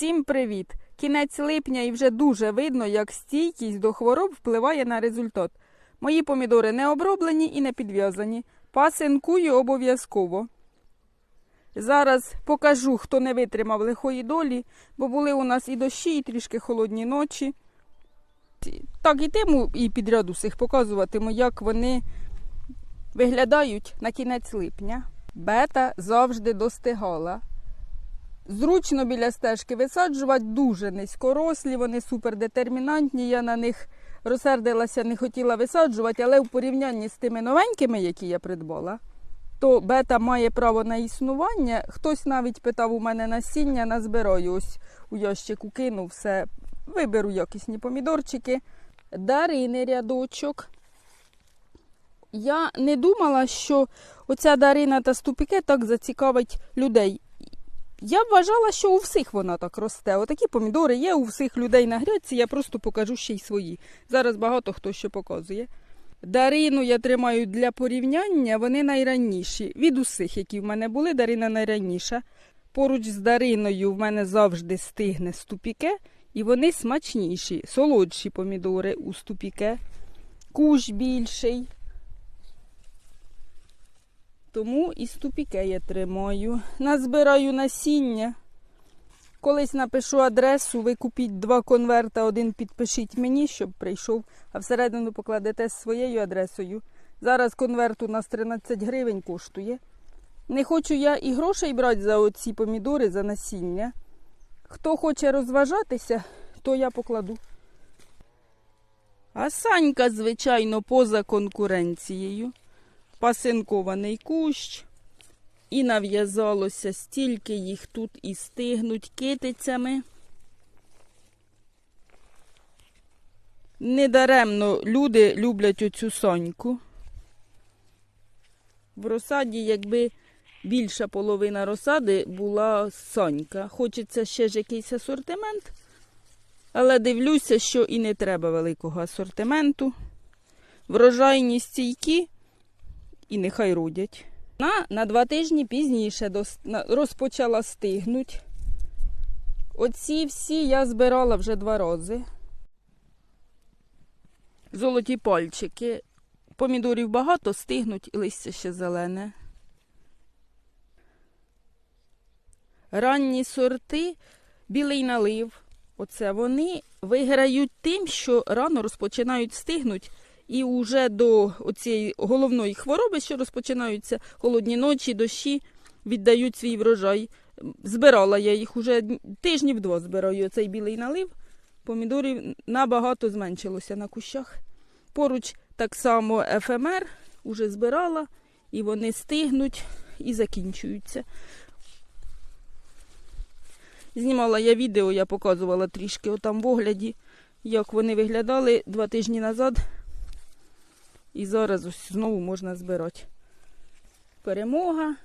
Всім привіт! Кінець липня і вже дуже видно, як стійкість до хвороб впливає на результат. Мої помідори не оброблені і не підв'язані. Пасинкую обов'язково. Зараз покажу, хто не витримав лихої долі, бо були у нас і дощі, і трішки холодні ночі. Так, ітиму і підряд усіх показуватиму, як вони виглядають на кінець липня. Бета завжди достигала. Зручно біля стежки висаджувати, дуже низькорослі, вони супердетермінантні. Я на них розсердилася, не хотіла висаджувати, але в порівнянні з тими новенькими, які я придбала, то бета має право на існування. Хтось навіть питав у мене насіння, назбираю. Ось у ящику кину все. Виберу якісні помідорчики. Дарини рядочок. Я не думала, що оця дарина та ступіке так зацікавить людей. Я вважала, що у всіх вона так росте. Отакі помідори є у всіх людей на грядці, я просто покажу ще й свої. Зараз багато хто що показує. Дарину я тримаю для порівняння, вони найранніші. Від усіх, які в мене були, дарина найраніша. Поруч з дариною в мене завжди стигне ступіке, і вони смачніші, солодші помідори у ступіке. Кущ більший. Тому і ступіке я тримаю. Назбираю насіння. Колись напишу адресу, ви купіть два конверта, один підпишіть мені, щоб прийшов, а всередину покладете своєю адресою. Зараз конверт у нас 13 гривень коштує. Не хочу я і грошей брати за оці помідори, за насіння. Хто хоче розважатися, то я покладу. А Санька, звичайно, поза конкуренцією пасинкований кущ, і нав'язалося стільки їх тут і стигнуть китицями. Недаремно люди люблять оцю соньку. В розсаді, якби більша половина розсади була сонька. Хочеться ще ж якийсь асортимент, але дивлюся, що і не треба великого асортименту. Врожайні стійкі і нехай родять. На, на два тижні пізніше розпочала стигнуть. Оці всі я збирала вже два рази. Золоті пальчики. Помідорів багато, стигнуть і листя ще зелене. Ранні сорти, білий налив. Оце вони виграють тим, що рано розпочинають стигнуть і вже до цієї головної хвороби, що розпочинаються холодні ночі, дощі, віддають свій врожай. Збирала я їх уже тижнів два збираю цей білий налив. Помідорів набагато зменшилося на кущах. Поруч так само ефемер уже збирала, і вони стигнуть і закінчуються. Знімала я відео, я показувала трішки отам в огляді, як вони виглядали два тижні назад. І зараз ось знову можна збирати. Перемога.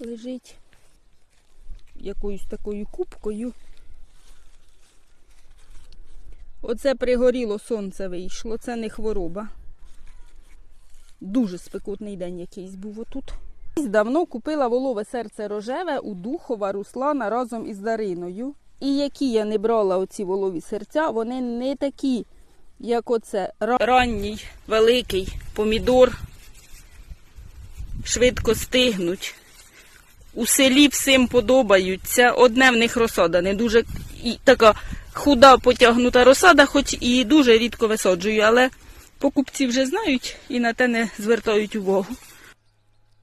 Лежить якоюсь такою кубкою. Оце пригоріло сонце вийшло, це не хвороба. Дуже спекотний день якийсь був отут. Давно купила волове серце рожеве у Духова Руслана разом із Дариною. І які я не брала оці волові серця, вони не такі, як оце. Ранній, великий помідор. Швидко стигнуть. У селі всім подобаються. Одне в них розсада, не дуже і така худа потягнута розсада, хоч і дуже рідко висаджую, але покупці вже знають і на те не звертають увагу.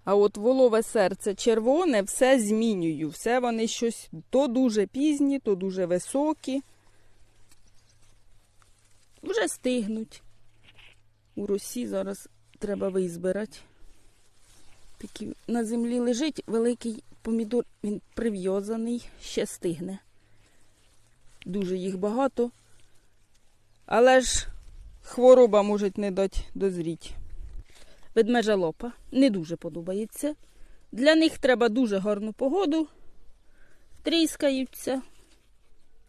А от волове серце червоне все змінюю. Все вони щось то дуже пізні, то дуже високі. Вже стигнуть. У росі зараз треба визбирати. Такий на землі лежить великий помідор, він прив'язаний, ще стигне. Дуже їх багато. Але ж хвороба може не дати дозріти. Ведмежа лопа не дуже подобається. Для них треба дуже гарну погоду. Тріскаються.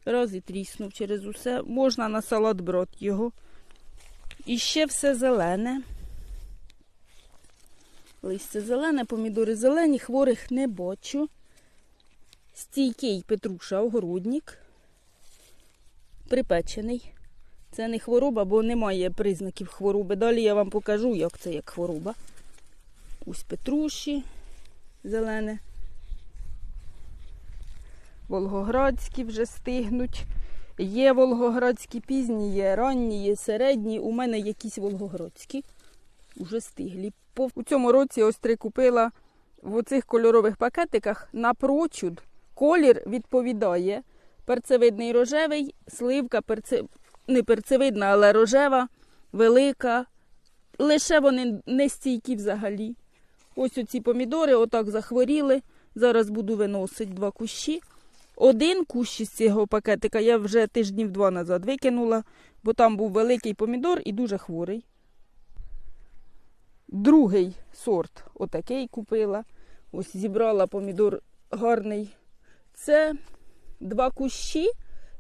Раз і тріснув через усе. Можна на салат брод його. І ще все зелене. Листя зелене, помідори зелені, хворих не бачу. Стійкий Петруша огородник. Припечений. Це не хвороба, бо немає признаків хвороби. Далі я вам покажу, як це як хвороба. Ось Петруші зелене. Волгоградські вже стигнуть. Є волгоградські пізні, є ранні, є середні. У мене якісь волгоградські. Уже стиглі. У цьому році ось три купила в оцих кольорових пакетиках напрочуд. Колір відповідає. Перцевидний рожевий, сливка перце... не перцевидна, але рожева, велика. Лише вони не стійкі взагалі. Ось оці помідори отак захворіли. Зараз буду виносити два кущі. Один кущ із цього пакетика я вже тижнів два назад викинула, бо там був великий помідор і дуже хворий. Другий сорт отакий купила. Ось зібрала помідор гарний. Це два кущі.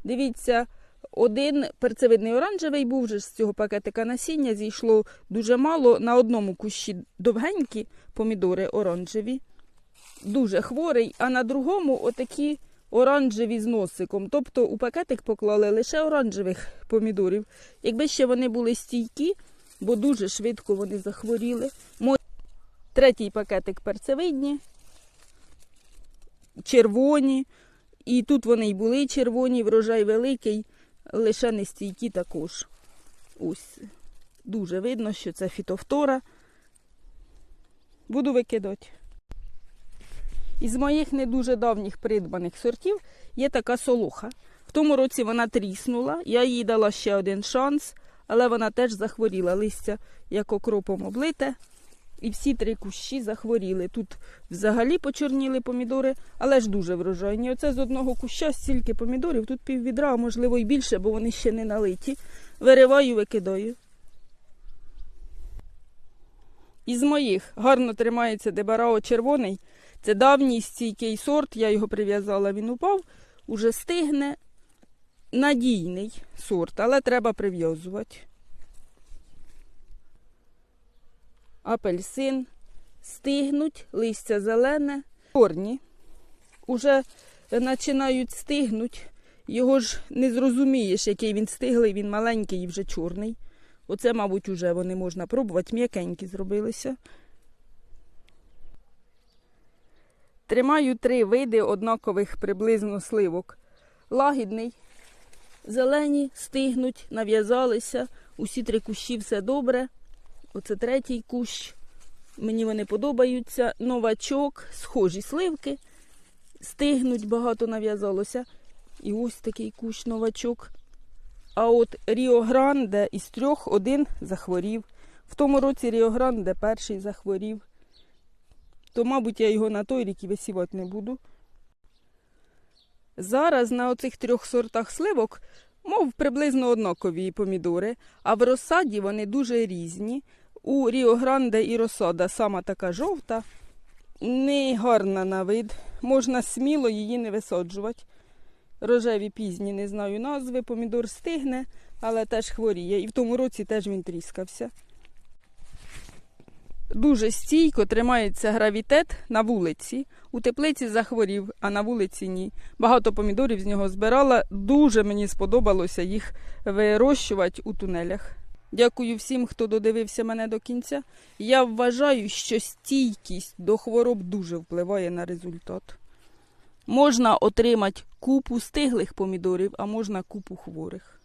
Дивіться, один перцевидний оранжевий був вже з цього пакетика насіння. Зійшло дуже мало. На одному кущі довгенькі помідори оранжеві, дуже хворий, а на другому отакі оранжеві з носиком. Тобто у пакетик поклали лише оранжевих помідорів. Якби ще вони були стійкі, бо дуже швидко вони захворіли. Третій пакетик перцевидні, червоні. І тут вони й були червоні, врожай великий, лише не стійкі також. Ось дуже видно, що це фітофтора. Буду викидати. Із моїх не дуже давніх придбаних сортів є така солоха. В тому році вона тріснула, я їй дала ще один шанс, але вона теж захворіла. Листя як окропом облите. І всі три кущі захворіли. Тут взагалі почорніли помідори, але ж дуже врожайні. Оце з одного куща стільки помідорів, тут піввідра, а можливо і більше, бо вони ще не налиті. Вириваю, викидаю. Із моїх гарно тримається дебарао червоний. Це давній стійкий сорт, я його прив'язала, він упав, уже стигне. Надійний сорт, але треба прив'язувати. Апельсин стигнуть, листя зелене, чорні. Уже починають стигнуть. Його ж не зрозумієш, який він стиглий, він маленький і вже чорний. Оце, мабуть, уже вони можна пробувати, м'якенькі зробилися. Тримаю три види однакових приблизно сливок. Лагідний, зелені стигнуть, нав'язалися. Усі три кущі все добре. Оце третій кущ. Мені вони подобаються. Новачок, схожі сливки. Стигнуть, багато нав'язалося. І ось такий кущ новачок. А от Ріо Гранде із трьох один захворів. В тому році Ріо Гранде перший захворів. То, мабуть, я його на той рік і висівати не буду. Зараз на оцих трьох сортах сливок, мов приблизно однакові помідори, а в розсаді вони дуже різні. У Ріо Гранде і розсада сама така жовта, не гарна на вид. Можна сміло її не висаджувати. Рожеві пізні, не знаю назви, помідор стигне, але теж хворіє. І в тому році теж він тріскався. Дуже стійко тримається гравітет на вулиці. У теплиці захворів, а на вулиці ні. Багато помідорів з нього збирала. Дуже мені сподобалося їх вирощувати у тунелях. Дякую всім, хто додивився мене до кінця. Я вважаю, що стійкість до хвороб дуже впливає на результат. Можна отримати купу стиглих помідорів, а можна купу хворих.